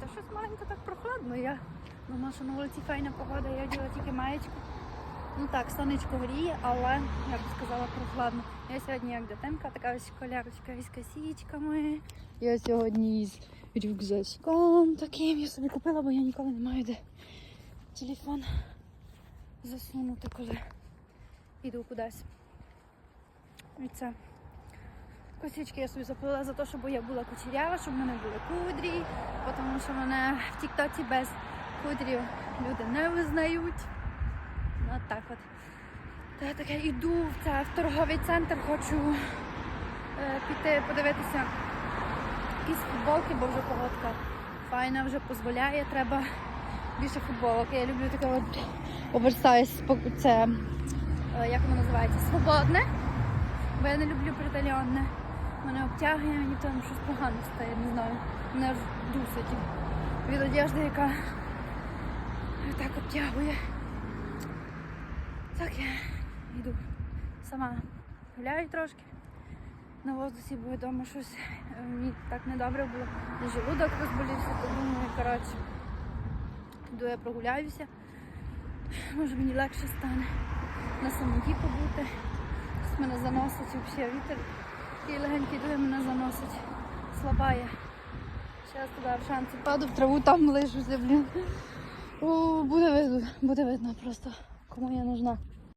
Та щось маленько так прохладно. Я думала, що на вулиці файна погода, я вділа тільки маєчку. Ну так, сонечко гріє, але я б сказала прохладно. Я сьогодні як дитинка, така ось колярочка із косічками. Я сьогодні з рюкзачком таким. Я собі купила, бо я ніколи не маю де телефон засунути, коли йду кудись. І це. Косички я собі заплела за те, щоб я була кучерява, щоб в мене були кудрі, тому що мене в Тіктоці без кудрів люди не визнають. Ну, от так от. Та я таке йду в це в торговий центр, хочу е, піти подивитися якісь футболки, бо вже погодка файна, вже дозволяє, треба більше футболок. Я люблю таке от оверсайз, це е, як воно називається, свободне, бо я не люблю притальонне. Мене обтягує, мені там щось погано стає, не знаю. Мене аж дусить від одежди, яка так обтягує. Так я йду сама гуляю трошки. На воздусі, бо вдома щось е, мені так недобре було. І желудок розболівся, то думаю, коротше, йду я прогуляюся. Може мені легше стане на самоті побути. Мене заносить взагалі вітер. Такий легенький дує мене заносить. Слабає. Зараз туди в шанці паду в траву, там лежу. О, буде видно, буде видно просто, кому я нужна.